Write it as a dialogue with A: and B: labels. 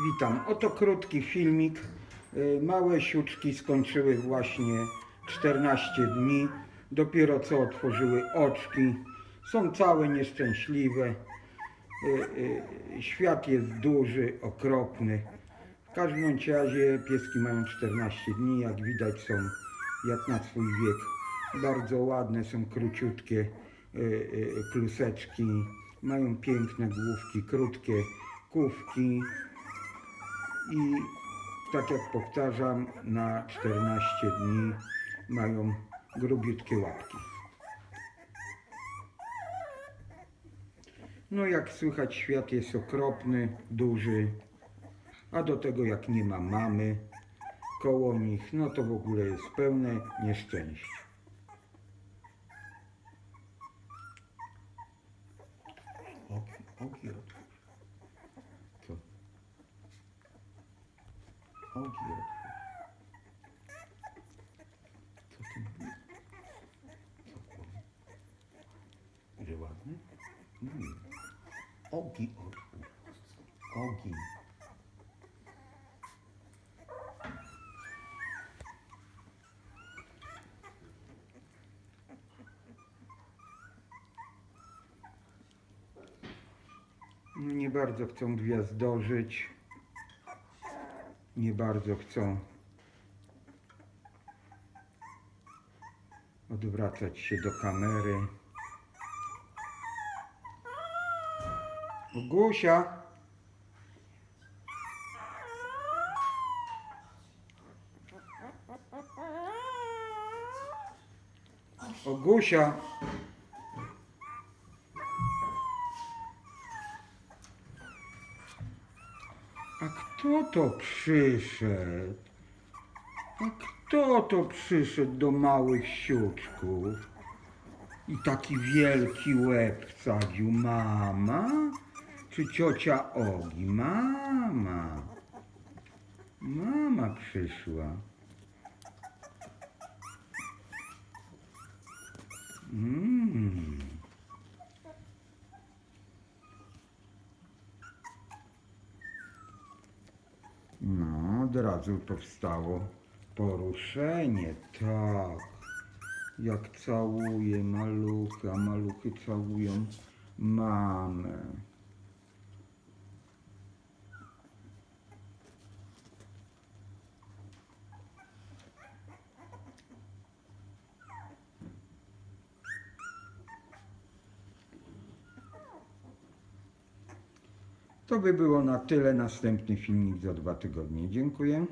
A: Witam. Oto krótki filmik. Y, Małe siuczki skończyły właśnie 14 dni. Dopiero co otworzyły oczki. Są całe nieszczęśliwe. Y, y, Świat jest duży, okropny. W każdym razie pieski mają 14 dni. Jak widać są jak na swój wiek. Bardzo ładne, są króciutkie kluseczki. Mają piękne główki, krótkie kówki. I tak jak powtarzam, na 14 dni mają grubiutkie łapki. No jak słychać, świat jest okropny, duży, a do tego jak nie ma mamy koło nich, no to w ogóle jest pełne nieszczęście. Oki, oki otwórz. Co? Otwórz. Co ty mówisz? Co powie? Że ładny? Nie. Ogi otwórz. Ogi. No nie bardzo chcą gwiazdożyć. Nie bardzo chcą odwracać się do kamery. Gusia! Ogusia! A kto to przyszedł? A kto to przyszedł do małych siuczków? I taki wielki łeb wsadził. Mama? Czy ciocia Ogi? Mama. Mama przyszła. No, od razu to wstało. Poruszenie, tak. Jak całuje maluchy, a maluchy całują mamę. To by było na tyle. Następny filmik za dwa tygodnie. Dziękuję.